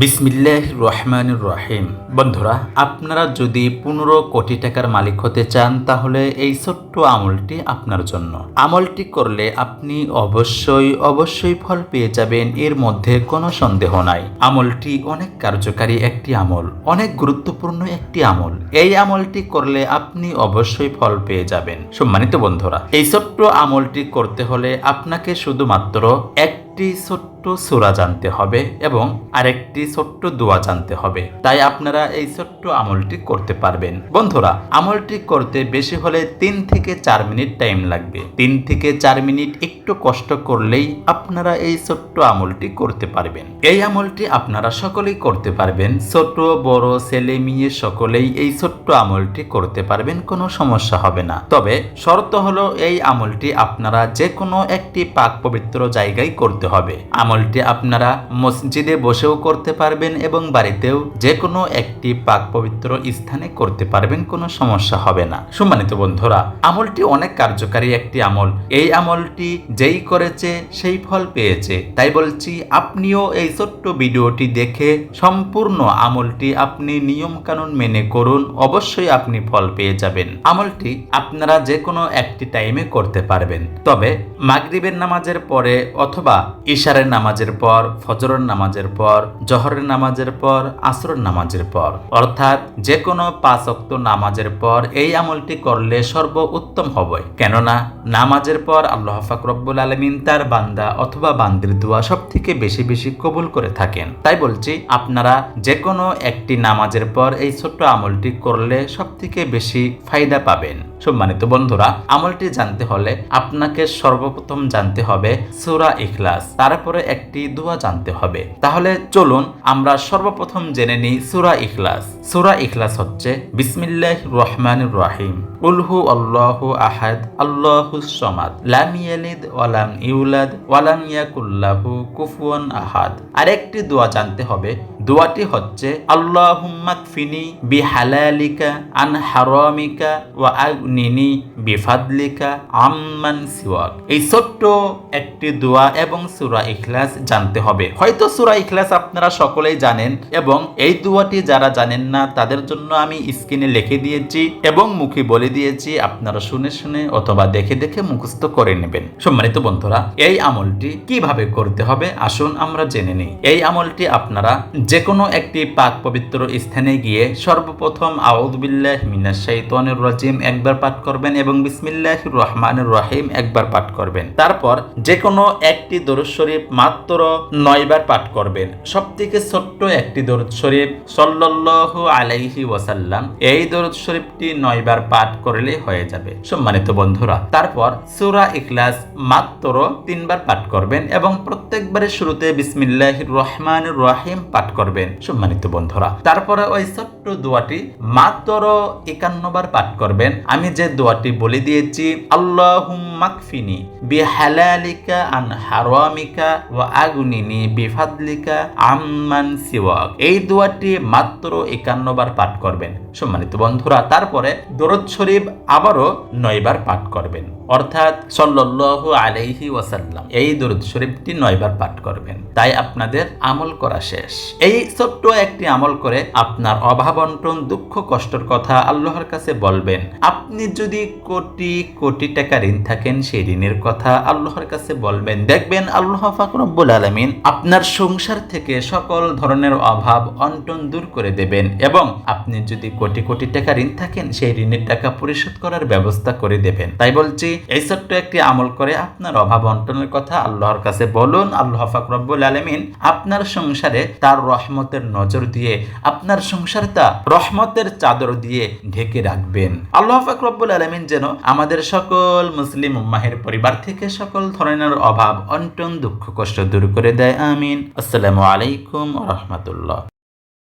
বিসমিল্লাহ রহমান রহিম। বন্ধুরা, আপনারা যদি পনেরো কোটি টাকার মালিক হতে চান, তাহলে এই ছোট্ট আমলটি আপনার জন্য। আমলটি করলে আপনি অবশ্যই অবশ্যই ফল পেয়ে যাবেন, এর মধ্যে কোনো সন্দেহ নাই। আমলটি অনেক কার্যকারী একটি আমল, অনেক গুরুত্বপূর্ণ একটি আমল। এই আমলটি করলে আপনি অবশ্যই ফল পেয়ে যাবেন। সম্মানিত বন্ধুরা, এই ছোট্ট আমলটি করতে হলে আপনাকে শুধুমাত্র একটি ছোট্ট সুরা জানতে হবে এবং আরেকটি ছোট্ট দোয়া জানতে হবে। তাই আপনারা এই ছোট্ট আমলটি করতে পারবেন। বন্ধুরা, আমলটি করতে বেশি হলে তিন থেকে চার মিনিট টাইম লাগবে। তিন থেকে চার মিনিট একটু কষ্ট করলেই আপনারা এই ছোট্ট আমলটি করতে পারবেন। এই আমলটি আপনারা সকলেই করতে পারবেন। ছোট, বড়, ছেলে, মেয়ে সকলেই এই ছোট্ট আমলটি করতে পারবেন, কোনো সমস্যা হবে না। তবে শর্ত হলো এই আমলটি আপনারা যে কোনো একটি পাক পবিত্র জায়গায় করতে হবে। আমলটি আপনারা মসজিদে বসেও করতে পারবেন এবং বাড়িতেও যে কোনো একটি পাক পবিত্র স্থানে করতে পারবেন, কোনো সমস্যা হবে না। সম্মানিত বন্ধুরা, আমলটি অনেক কার্যকারী একটি আমল। এই আমলটি যেই করেছে, সেই ফল পেয়েছে। তাই বলছি, আপনিও এই ছোট্ট ভিডিওটি দেখে সম্পূর্ণ আমলটি আপনি নিয়ম কানুন মেনে করুন, অবশ্যই আপনি ফল পেয়ে যাবেন। আমলটি আপনারা যে কোনো একটি টাইমে করতে পারবেন। তবে মাগরিবের নামাজের পরে অথবা ইশারের নামাজের পর, ফজরের নামাজের পর, জহরের নামাজের পর, আসরের নামাজের পর। অর্থাৎ যে কোনো পাঁচ অক্ত নামাজের পর এই আমলটি করলে সর্ব উত্তম হবে। কেননা নামাজের পর আল্লাহ ফাকরব্বুল আলমিন তার বান্দা অথবা বান্দির দোয়া সব থেকে বেশি বেশি কবুল করে থাকেন। তাই বলছি, আপনারা যে কোনো একটি নামাজের পর এই ছোট্ট আমলটি করলে সব থেকে বেশি ফায়দা পাবেন। সম্মানিত বন্ধুরা, আমলটি জানতে হলে আপনাকে সর্বপ্রথম জানতে হবে সুরা ইখলাস। তারপরে একটি দোয়া জানতে হবে। তাহলে চলুন আমরা সর্বপ্রথম জেনে নিই সুরা ইখলাস। সুরা ইখলাস হচ্ছে বিসমিল্লাহ রহমান রাহিম। উলহু আল্লাহু আহাদ, আল্লাহু সমাদ। লাম ইয়ালিদ ওয়ালাম ইউলাদ ওয়ালাম ইয়াকুল্লাহু কুফুয়ান আহাদ। আরেকটি দোয়া জানতে হবে। দোয়াটি হচ্ছে আল্লাহুম্মাকফিনি বিহালালিকা, আন হারামিকা ওয়া আগনিনি বিফাদলিকা, আম্মান সিওয়াক। এই ছোট্ট একটি দোয়া এবং সূরা ইখলাস জানতে হবে। হয়তো সূরা ইখলাস আপনারা সকলেই জানেন এবং এই দোয়াটি যারা জানেন না, তাদের জন্য আমি স্ক্রিনে লিখে দিয়েছি এবং মুখে বলে দিয়েছি, আপনারা শুনে শুনে অথবা দেখে দেখে মুখস্থ করে নেবেন। সম্মানিত বন্ধুরা, এই আমলটি কীভাবে করতে হবে? আসুন আমরা জেনে নিই। এই আমলটি আপনারা যে কোনো একটি পাক পবিত্র স্থানে গিয়ে সর্বপ্রথম আউদবিল্লাহ মিনাশ শাইতানির রাজিম একবার পাঠ করবেন এবং বিসমিল্লাহ রহমানুর রহিম একবার পাঠ করবেন। তারপর যে কোনো একটি দরুদ শরীফ মাত্র নয়বার পাঠ করবেন। সব থেকে ছোট্ট একটি দরুদ শরীফ সাল্লাল্লাহু আলাইহি ওয়াসাল্লাম, এই দরুদ শরীফটি নয়বার পাঠ করলে হয়ে যাবে। সম্মানিত বন্ধুরা, তারপর সূরা ইখলাস মাত্র তিনবার পাঠ করবেন এবং প্রত্যেকবারের শুরুতে বিসমিল্লাহির রহমানুর রহিম পাঠ করবেন। সম্মানিত বন্ধুরা, তারপরে ওই ছোট্ট দোয়াটি মাত্র একান্ন বার পাঠ করবেন। আমি যে দোয়াটি বলে দিয়েছি আল্লাহুম্মাকফিনি বিহালালিকা আন হারামিকা ওয়া আগুনিনি বিফাদলিকা আমমান সিওয়াক। এই দোয়াটি মাত্র একান্ন বার পাঠ করবেন। সম্মানিত বন্ধুরা, তারপরে দরদ শরীফ আবারও নয়বার পাঠ করবেন। অর্থাৎ সল্লাল্লাহু আলাইহি ওয়াসাল্লাম। এই দরুদ শরীফটি নয়বার পাঠ করবেন। তাই আপনাদের আমল করা শেষ। এই ছোট্ট একটি আমল করে আপনার অভাব অন্টন দুঃখ, কষ্টর কথা আল্লাহর কাছে বলবেন। আপনি যদি কোটি কোটি টাকা ঋণ থাকেন, সেই ঋণের কথা আল্লাহর কাছে বলবেন। দেখবেন আল্লাহ ফাকরব্বুল আলমিন আপনার সংসার থেকে সকল ধরনের অভাব, অন্টন দূর করে দেবেন এবং আপনি যদি কোটি কোটি টাকা ঋণ থাকেন, সেই ঋণের টাকা পরিশোধ করার ব্যবস্থা করে দেবেন। তাই বলছি এই ছোট্ট একটি আমল করে আপনার অভাব অন্টনের কথা আল্লাহর কাছে বলুন, আল্লাহ ফাকরব্বুল আলমিন আপনার সংসারে তার রহমতের নজর দিয়ে আপনার সংসারটা রহমতের চাদর দিয়ে ঢেকে রাখবেন। আল্লাহ ফাকরব্বুল আলমিন যেন আমাদের সকল মুসলিম উম্মাহের পরিবার থেকে সকল ধরনের অভাব, অন্টন, দুঃখ, কষ্ট দূর করে দেয়। আমিন। আসসালামু আলাইকুম রহমতুল্লাহ।